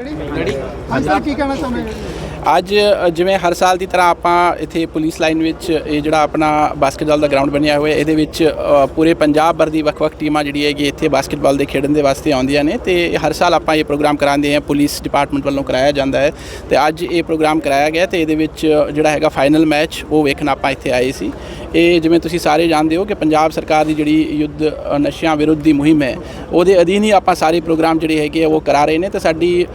Ready ਹਾਂਜੀ ਕੀ ਕਹਿਣਾ ਚਾਹੁੰਦੇ ਅੱਜ ਜਿਵੇਂ ਹਰ ਸਾਲ ਦੀ ਤਰ੍ਹਾਂ ਆਪਾਂ ਇੱਥੇ ਪੁਲਿਸ ਲਾਈਨ ਵਿੱਚ ਇਹ ਜਿਹੜਾ ਆਪਣਾ ਬਾਸਕਟਬਾਲ ਦਾ ਗਰਾਊਂਡ ਬਣਿਆ ਹੋਇਆ, ਇਹਦੇ ਵਿੱਚ ਪੂਰੇ ਪੰਜਾਬ ਭਰ ਦੀ ਵੱਖ-ਵੱਖ ਟੀਮਾਂ ਜਿਹੜੀ ਹੈਗੀ ਇੱਥੇ ਬਾਸਕਟਬਾਲ ਦੇ ਖੇਡਣ ਦੇ ਵਾਸਤੇ ਆਉਂਦੀਆਂ ਨੇ ਤੇ ਹਰ ਸਾਲ ਆਪਾਂ ਇਹ ਪ੍ਰੋਗਰਾਮ ਕਰਾਉਂਦੇ ਹਾਂ, ਪੁਲਿਸ ਡਿਪਾਰਟਮੈਂਟ ਵੱਲੋਂ ਕਰਾਇਆ ਜਾਂਦਾ ਹੈ ਤੇ ਅੱਜ ਇਹ ਪ੍ਰੋਗਰਾਮ ਕਰਾਇਆ ਗਿਆ ਤੇ ਇਹਦੇ ਵਿੱਚ ਜਿਹੜਾ ਹੈਗਾ ਫਾਈਨਲ ਮੈਚ ਉਹ ਵੇਖਣ ਆਪਾਂ ਇੱਥੇ ਆਏ ਸੀ। ਇਹ ਜਿਵੇਂ ਤੁਸੀਂ ਸਾਰੇ ਜਾਣਦੇ ਹੋ ਕਿ ਪੰਜਾਬ ਸਰਕਾਰ ਦੀ ਜਿਹੜੀ ਯੁੱਧ ਨਸ਼ਿਆਂ ਵਿਰੁੱਧ ਦੀ ਮੁਹਿੰਮ ਹੈ, ਉਹਦੇ ਅਧੀਨ ਹੀ ਆਪਾਂ ਸਾਰੇ ਪ੍ਰੋਗਰਾਮ ਜਿਹੜੇ ਹੈਗੇ ਉਹ ਕਰਾ ਰਹੇ ਨੇ ਤੇ ਸਾਡੀ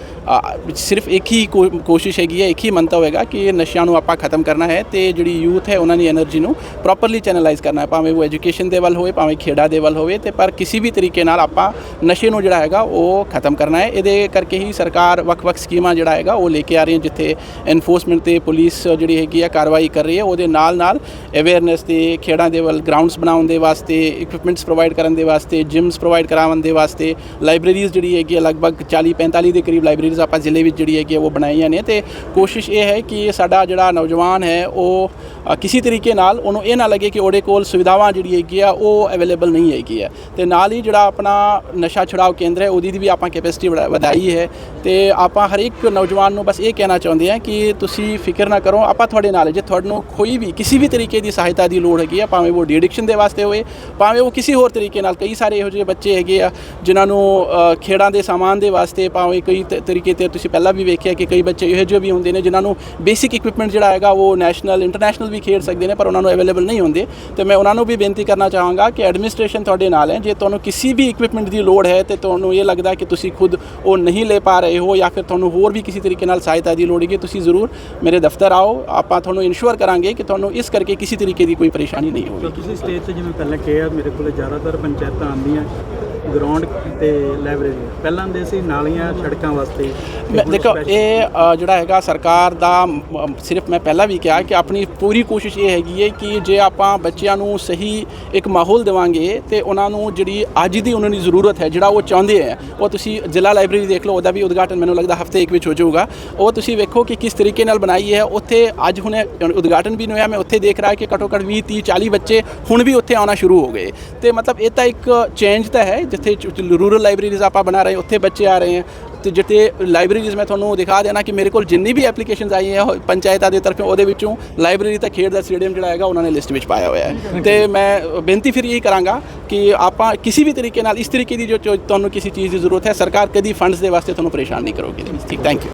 ਸਿਰਫ ਇੱਕ ਹੀ ਕੋਸ਼ਿਸ਼ ਹੈਗੀ ਹੈ, ਇੱਕ ਹੀ ਮੰਤਵ ਹੈਗਾ ਕਿ ਨਸ਼ਿਆਂ ਨੂੰ ਆਪਾਂ ਖਤਮ ਕਰਨਾ ਹੈ ਤੇ ਜਿਹੜੀ ਯੂਥ ਹੈ ਉਹਨਾਂ ਦੀ એનર્ਜੀ ਨੂੰ ਪ੍ਰੋਪਰਲੀ ਚੈਨਲਾਈਜ਼ ਕਰਨਾ ਹੈ, ਭਾਵੇਂ ਉਹ ਐਜੂਕੇਸ਼ਨ ਦੇ ਵੱਲ ਹੋਵੇ, ਭਾਵੇਂ ਖੇਡਾਂ ਦੇ ਵੱਲ ਹੋਵੇ ਤੇ ਪਰ ਕਿਸੇ ਵੀ ਤਰੀਕੇ ਨਾਲ ਆਪਾਂ ਨਸ਼ੇ ਨੂੰ ਜਿਹੜਾ ਹੈਗਾ ਉਹ ਖਤਮ ਕਰਨਾ ਹੈ। ਇਹਦੇ ਕਰਕੇ ਹੀ ਸਰਕਾਰ ਵੱਖ-ਵੱਖ ਸਕੀਮਾਂ ਜਿਹੜਾ ਹੈਗਾ ਉਹ ਲੈ ਕੇ ਆ ਰਹੀ ਹੈ, ਜਿੱਥੇ ਐਨਫੋਰਸਮੈਂਟ ਤੇ ਪੁਲਿਸ ਜਿਹੜੀ ਹੈਗੀ ਆ ਕਾਰਵਾਈ ਕਰ ਰਹੀ ਹੈ, ਉਹਦੇ ਨਾਲ ਨਾਲ ਅਵੇਅਰਨੈਸ ਤੇ ਖੇਡਾਂ ਦੇ ਵੱਲ ਗਰਾਊਂਡਸ ਬਣਾਉਣ ਦੇ ਵਾਸਤੇ ਇਕਵਿਪਮੈਂਟਸ ਪ੍ਰੋਵਾਈਡ ਕਰਨ ਦੇ ਵਾਸਤੇ ਜਿਮਸ ਪ੍ਰੋਵਾਈਡ ਕਰਾਉਣ ਦੇ ਵਾਸਤੇ ਲਾਇਬ੍ਰੇਰੀਜ਼ ਜਿਹੜੀ ਹੈਗੀ ਆ ਲਗਭਗ 40 45 ਦੇ ਕਰੀਬ ਲਾਇਬ੍ਰੇਰੀਜ਼ ਆਪਾਂ ਜ਼ਿਲ੍ਹੇ ਵਿੱਚ ਜਿਹੜੀ ਹੈਗੀ ਆ ਉਹ ਬਣਾਈਆਂ ਨੇ ਤੇ ਕੋਸ਼ਿਸ਼ ਇਹ ਹੈ ਕਿ ਸਾਡਾ ਜਿਹੜਾ ਨੌਜਵਾਨ ਹੈ ਉਹ ਕਿਸੇ ਤਰੀਕੇ ਨਾਲ ਉਹਨੂੰ ਇਹ ਨਾ ਲੱਗੇ ਕਿ ਉਹਦੇ ਕੋਲ ਸੁਵਿਧਾਵਾਂ ਜਿਹੜੀ ਹੈਗੀ ਆ ਉਹ ਅਵੇਲੇਬਲ ਨਹੀਂ ਹੈਗੀ ਆ। ਤੇ ਨਾਲ ਹੀ ਜਿਹੜਾ ਆਪਣਾ ਨਸ਼ਾ ਛੁਡਾਓ ਕੇਂਦਰ ਹੈ, ਉਹਦੀ ਵੀ ਆਪਾਂ ਕੈਪੈਸਿਟੀ ਵਧਾਈ ਹੈ ਤੇ ਆਪਾਂ ਹਰ ਇੱਕ ਨੌਜਵਾਨ ਨੂੰ ਬਸ ਇਹ ਕਹਿਣਾ ਚਾਹੁੰਦੇ ਹਾਂ ਕਿ ਤੁਸੀਂ ਫਿਕਰ ਨਾ ਕਰੋ, ਆਪਾਂ ਤੁਹਾਡੇ ਨਾਲ ਜੇ ਤੁਹਾਨੂੰ ਕੋਈ ਵੀ, ਕਿਸੇ ਵੀ ਤਰੀਕੇ ਦੀ ਸਹਾਇਤਾ ਦੀ ਲੋੜ ਹੈਗੀ ਆ, ਭਾਵੇਂ ਉਹ ਡੀ ਦੇ ਵਾਸਤੇ ਹੋਵੇ, ਭਾਵੇਂ ਉਹ ਕਿਸੇ ਹੋਰ ਤਰੀਕੇ ਨਾਲ, ਕਈ ਸਾਰੇ ਇਹੋ ਜਿਹੇ ਬੱਚੇ ਹੈਗੇ ਆ, ਜਿਨ੍ਹਾਂ ਨੂੰ ਖੇਡਾਂ ਦੇ ਸਾਮਾਨ ਦੇ ਵਾਸਤੇ ਭਾਵੇਂ ਕਈ ਤਰੀਕੇ ਤੇ ਤੁਸੀਂ ਪਹਿਲਾਂ ਵੀ ਵੇਖਿਆ ਕਿ ਕਈ ਬੱਚੇ ਇਹੋ ਜਿਹੇ ਵੀ ਹੁੰਦੇ ਨੇ, ਜਿਨ੍ਹਾਂ ਨੂੰ ਬੇਸਿਕ ਇਕਵਿਪਮੈਂਟ ਜਿਹੜਾ ਹੈਗਾ, ਉਹ ਨੈਸ਼ਨਲ ਇੰਟਰਨੈਸ਼ਨਲ ਵੀ ਖੇਡ ਸਕਦੇ ਨੇ, ਪਰ ਉਹਨਾਂ ਨੂੰ ਅਵੇਲੇਬਲ ਨਹੀਂ ਹੁੰਦੇ। ਤੇ ਮੈਂ ਉਹਨਾਂ ਨੂੰ ਵੀ ਬੇਨਤੀ ਕਰਨਾ ਚਾਹਾਂਗਾ ਕਿ ਐਡਮਿਨਿਸਟ੍ਰੇਸ਼ਨ ਤੁਹਾਡੇ ਨਾਲ ਹੈ। ਜੇ ਤੁਹਾਨੂੰ ਕਿਸੇ ਵੀ ਇਕਵਿਪਮੈਂਟ ਦੀ ਲੋੜ ਹੈ, ਤੇ ਤੁਹਾਨੂੰ ਇਹ ਲੱਗਦਾ ਕਿ ਤੁਸੀਂ ਖੁਦ ਉਹ ਨਹੀਂ ਲੈ ਪਾ ਰਹੇ ਹੋ, ਜਾਂ ਫਿਰ ਤੁਹਾਨੂੰ ਹੋਰ ਵੀ ਕਿਸੇ ਤਰੀਕੇ ਨਾਲ ਸਹਾਇਤਾ ਦੀ ਲੋੜ ਹੈਗੀ, ਤੁਸੀਂ ਜ਼ਰੂਰ ਮੇਰੇ ਦਫ਼ਤਰ ਆਓ। ਆਪਾਂ ਤੁਹਾਨੂੰ ਇਨਸ਼ੋਰ ਕਰਾਂਗੇ ਕਿ ਤੁਹਾਨੂੰ ਇਸ ਕਰਕੇ ਕਿਸੇ ਤਰੀਕੇ ਦੀ ਕੋਈ ਪਰੇਸ਼ਾਨੀ ਨਹੀਂ ਹੋਵੇਗੀ ਤੁਸੀਂ ਸਟੇਜ ਤੇ ਜਿਵੇਂ ਪਹਿਲਾਂ ਕਿਹਾ, ਮੇਰੇ ਕੋਲ ਜ਼ਿਆਦਾਤਰ ਪੰਚਾਇਤਾਂ ਆਉਂਦੀਆਂ। ਗਰਾਊਂਡ ਤੇ ਲਾਇਬ੍ਰੇਰੀ ਪਹਿਲਾਂ ਦੇ ਸੀ ਨਾਲੀਆਂ ਸੜਕਾਂ ਵਾਸਤੇ। ਦੇਖੋ ਇਹ ਜਿਹੜਾ ਹੈਗਾ ਸਰਕਾਰ ਦਾ ਸਿਰਫ ਮੈਂ ਪਹਿਲਾਂ ਵੀ ਕਿਹਾ ਕਿ ਆਪਣੀ ਪੂਰੀ ਕੋਸ਼ਿਸ਼ ਇਹ ਹੈਗੀ ਹੈ ਕਿ ਜੇ ਆਪਾਂ ਬੱਚਿਆਂ ਨੂੰ ਸਹੀ ਇੱਕ ਮਾਹੌਲ ਦੇਵਾਂਗੇ ਤੇ ਉਹਨਾਂ ਨੂੰ ਜਿਹੜੀ ਅੱਜ ਦੀ ਉਹਨਾਂ ਦੀ ਜ਼ਰੂਰਤ ਹੈ ਜਿਹੜਾ ਉਹ ਚਾਹੁੰਦੇ ਹੈ ਉਹ ਤੁਸੀਂ ਜ਼ਿਲ੍ਹਾ ਲਾਇਬ੍ਰੇਰੀ ਦੇਖ ਲਓ ਉਹਦਾ ਵੀ ਉਦਘਾਟਨ ਮੈਨੂੰ ਲੱਗਦਾ ਹਫ਼ਤੇ ਇੱਕ ਵਿੱਚ ਹੋ ਜਾਊਗਾ। ਉਹ ਤੁਸੀਂ ਵੇਖੋ ਕਿ ਕਿਸ ਤਰੀਕੇ ਨਾਲ ਬਣਾਈ ਹੈ। ਉੱਥੇ ਅੱਜ ਹੁਣੇ ਉਦਘਾਟਨ ਵੀ ਨਹੀਂ ਹੋਇਆ ਮੈਂ ਉੱਥੇ ਦੇਖ ਰਿਹਾ ਕਿ ਘੱਟੋ ਘੱਟ 20 30 40 ਬੱਚੇ ਹੁਣ ਵੀ ਉੱਥੇ ਆਉਣਾ ਸ਼ੁਰੂ ਹੋ ਗਏ। ਤੇ ਮਤਲਬ ਇਹ ਤਾਂ ਇੱਕ ਚੇਂਜ ਤਾਂ ਹੈ ਜਿੱਥੇ ਰੂਰਲ ਲਾਇਬ੍ਰੇਰੀਜ਼ ਆਪਾਂ ਬਣਾ ਰਹੇ ਉੱਥੇ ਬੱਚੇ ਆ ਰਹੇ ਹੈ। ਤੇ ਜਿੱਥੇ ਲਾਇਬ੍ਰੇਰੀਜ਼ ਮੈਂ ਤੁਹਾਨੂੰ ਦਿਖਾ ਦੇਣਾ ਕਿ ਮੇਰੇ ਕੋਲ ਜਿੰਨੀ ਵੀ ਐਪਲੀਕੇਸ਼ਨਸ ਆਈ ਹੈ ਪੰਚਾਇਤਾਂ ਦੇ ਤਰਫੋਂ ਉਹਦੇ ਵਿੱਚੋਂ ਲਾਇਬ੍ਰੇਰੀ ਤਾਂ ਖੇਡ ਦਾ ਸਟੇਡੀਅਮ ਜਿਹੜਾ ਹੈਗਾ ਉਹਨਾਂ ਨੇ ਲਿਸਟ ਵਿੱਚ ਪਾਇਆ ਹੋਇਆ ਹੈ। ਤੇ ਮੈਂ ਬੇਨਤੀ ਫਿਰ ਇਹੀ ਕਰਾਂਗਾ ਕਿ ਆਪਾਂ ਕਿਸੇ ਵੀ ਤਰੀਕੇ ਨਾਲ ਇਸ ਤਰੀਕੇ ਦੀ ਜੋ ਜੋ ਤੁਹਾਨੂੰ ਕਿਸੇ ਚੀਜ਼ ਦੀ ਜ਼ਰੂਰਤ ਹੈ ਸਰਕਾਰ ਕਦੀ ਫੰਡਸ ਦੇ ਵਾਸਤੇ ਤੁਹਾਨੂੰ ਪਰੇਸ਼ਾਨ ਨਹੀਂ ਕਰੋਗੇ। ਠੀਕ ਥੈਂਕ ਯੂ